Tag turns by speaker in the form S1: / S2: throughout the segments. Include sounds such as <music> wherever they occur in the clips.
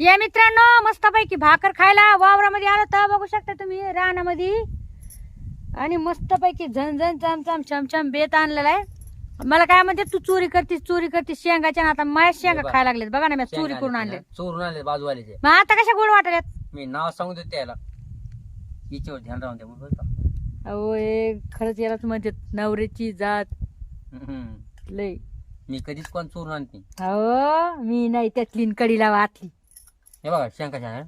S1: या मित्रांनो मस्तपैकी भाकर खायला वावरामध्ये आलो तर बघू शकता तुम्ही रानामध्ये. आणि मस्तपैकी झणझण चमचम चमचम बेत आणलेला आहे. मला काय म्हणते तू चोरी करतीस चोरी करतीस शेंगाच्या ना आता माझ्या शेंगा. खायला लागलेत. बघा ना मी चोरी करून
S2: आले
S1: आणले
S2: चोरून आणले बाजूवाल्याचे.
S1: मग आता कशा गोड वाटल्यात?
S2: मी नाव सांगू देते त्याला. हिच्यावर ध्यान राहून द्या बरं का.
S1: अहो हे खरंच यालाच म्हणते नवऱ्याची जात.
S2: हम्म.
S1: लय.
S2: मी कधीच कोण चोरून आणते
S1: हो मी नाही त्यातली न कडीला वाचली
S2: हे बघा शंका छान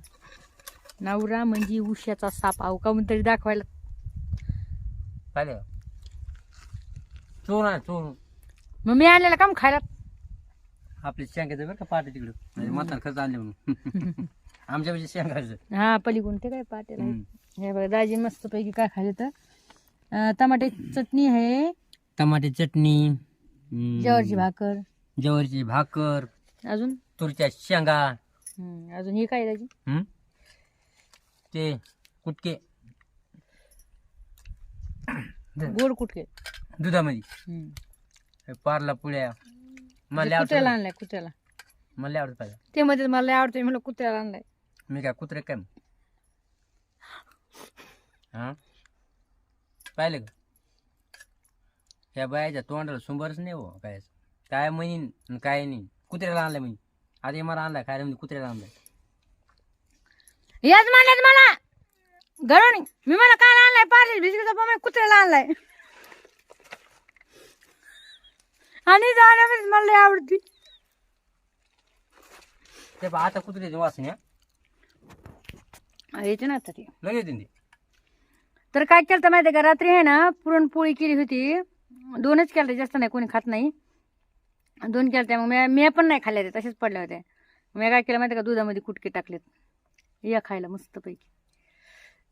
S1: नवरा म्हणजे उश्याचा साप का तरी दाखवायला.
S2: पाहिलं? का? चोरून आण चोरून.
S1: मग मी आणलेला काम खायला?
S2: आपली शेंगाचं बरं का पाठ तिकडं. म्हणजे म्हातार खर्च आणले म्हणून. <laughs> आमच्या म्हणजे शेंगाचं.
S1: हा पलीकडून ते काय पाटेला
S2: हम्म.
S1: हे बघा दाजी मस्त पैकी काय खायला तर. अं, टमाट्याची चटणी आहे
S2: टमाटे चटणी हम्म,
S1: ज्वारीची भाकर.
S2: ज्वारीची भाकर.
S1: अजून?
S2: तुरीच्या शेंगा.
S1: हम्म, अजून हे काय
S2: हम्म? ते कुटके.
S1: गोड कुठे
S2: दुधामध्ये. हे पारला पुळ्या. मला
S1: कुत्र्याला
S2: आवडत
S1: आणलाय कुत्र्याला.
S2: मला आवडत पाहिजे
S1: ते मध्ये मला लय आवडतंय मला कुत्र्याला आणलाय.
S2: मी काय कुत्रे काय हा? पाहिलं का? त्या बायाच्या तोंडाला सुंबरच नाही हो काय काय म्हणीन आणि काय नाही. कुत्र्याला आणलाय म्हणे हे मला आणलाय खायला म्हणजे कुत्र्याला आणलाय.
S1: याच म्हणल्यात मला. घरून मी मला काय आणलाय पार्ले बिस्किटचा पमा कुत्र्याला आणलाय. आणि जाण्यामध्ये मला लय आवडती.
S2: ते पहा, आता कुत्र्याची वासने
S1: येते ना आता ती.
S2: लगेच येते ते.
S1: तर काय केलं तर माहिती का? रात्री आहे ना पुरणपोळी केली होती. दोनच केलं जास्त नाही कोणी खात नाही. दोन केलं मग मी मी पण नाही खाल्ले ते तसेच पडले होते मी काय केलं माहिती का? दुधामध्ये कुटके टाकलेत. या खायला मस्तपैकी.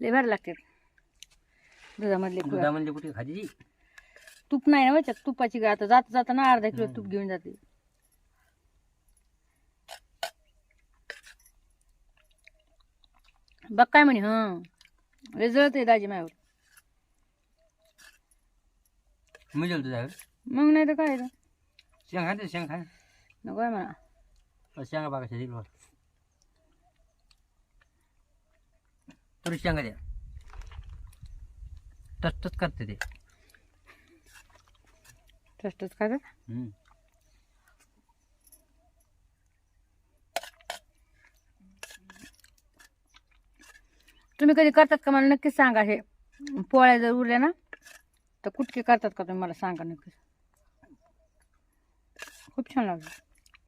S1: लय भारी लागते. दुधामधले कुळ.
S2: दुधामध्ये कुठे खाजी
S1: तूप नाही ना तुपाची आता जाता जाता ना अर्धा किलो तूप घेऊन जाते. बघ काय म्हणे हं. रिझल्ट आहे दाजी मायावर
S2: मी
S1: मग नाही तर काय?
S2: शेंग खाते शेंग खा
S1: नको आहे म्हणा
S2: शेंगा बघा शेती तुरी शेंगा द्या टच करते ते
S1: काय तर.
S2: हम्म.
S1: तुम्ही कधी करतात का? मला नक्कीच सांगा हे. पोळ्या जर उरल्या ना तर कुटके करतात का तुम्ही? मला सांगा नक्कीच खूप छान लागतं